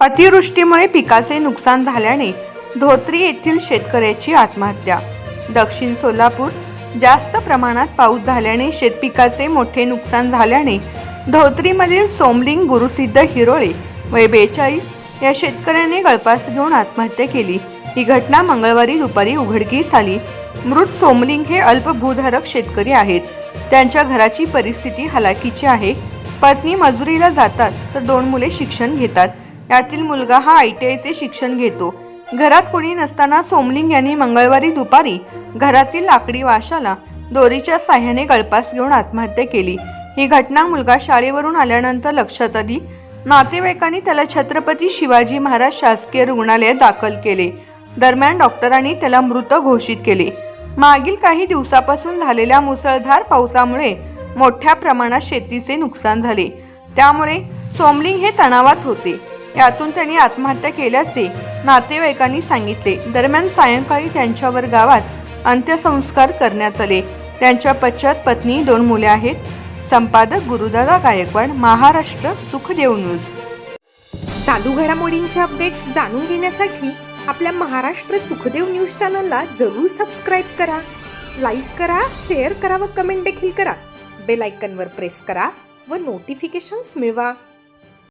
अतिवृष्टीमुळे पिकाचे नुकसान झाल्याने धोत्री येथील शेतकऱ्याची आत्महत्या. दक्षिण सोलापूर जास्त प्रमाणात पाऊस झाल्याने शेतपिकाचे मोठे नुकसान झाल्याने धोत्रीमधील सोमलिंग गुरुसिद्ध हिरोळे वय बेचाळीस या शेतकऱ्याने गळपास घेऊन आत्महत्या केली. ही घटना मंगळवारी दुपारी उघडकीस आली. मृत सोमलिंग हे अल्पभूधारक शेतकरी आहेत. त्यांच्या घराची परिस्थिती हलाखीची आहे. पत्नी मजुरीला जातात तर दोन मुले शिक्षण घेतात. यातील मुलगा हा आय टी आयचे शिक्षण घेतो. घरात कोणी नसताना सोमलिंग यांनी मंगळवारी दुपारी घरातील लाकडी वाशाला दोरीच्या साह्याने गळपास घेऊन आत्महत्या केली. ही घटना मुलगा शाळेवरून आल्यानंतर लक्षात आली. नातेवाईकांनी त्याला छत्रपती शिवाजी महाराज शासकीय रुग्णालयात दाखल केले. दरम्यान डॉक्टरांनी त्याला मृत घोषित केले. मागील काही दिवसापासून झालेल्या मुसळधार पावसामुळे मोठ्या प्रमाणात शेतीचे नुकसान झाले. त्यामुळे सोमलिंग हे तणावात होते. यातून त्यांनी आत्महत्या केल्याचे नातेवाईकांनी सांगितले. दरम्यान सायंकाळी त्यांच्यावर गावात अंत्यसंस्कार करण्यात आले. त्यांच्या पश्चात पत्नी दोन मुले आहेत. संपादक गुरुदादा गायकवाड महाराष्ट्र सुखदेव न्यूज. चालू घडामोडींच्या अपडेट्स जाणून घेण्यासाठी आपल्या महाराष्ट्र सुखदेव न्यूज चॅनलला जरूर सबस्क्राईब करा लाईक करा शेअर करा व कमेंट देखील करा. बेल आयकनवर प्रेस करा व नोटिफिकेशन्स मिळवा.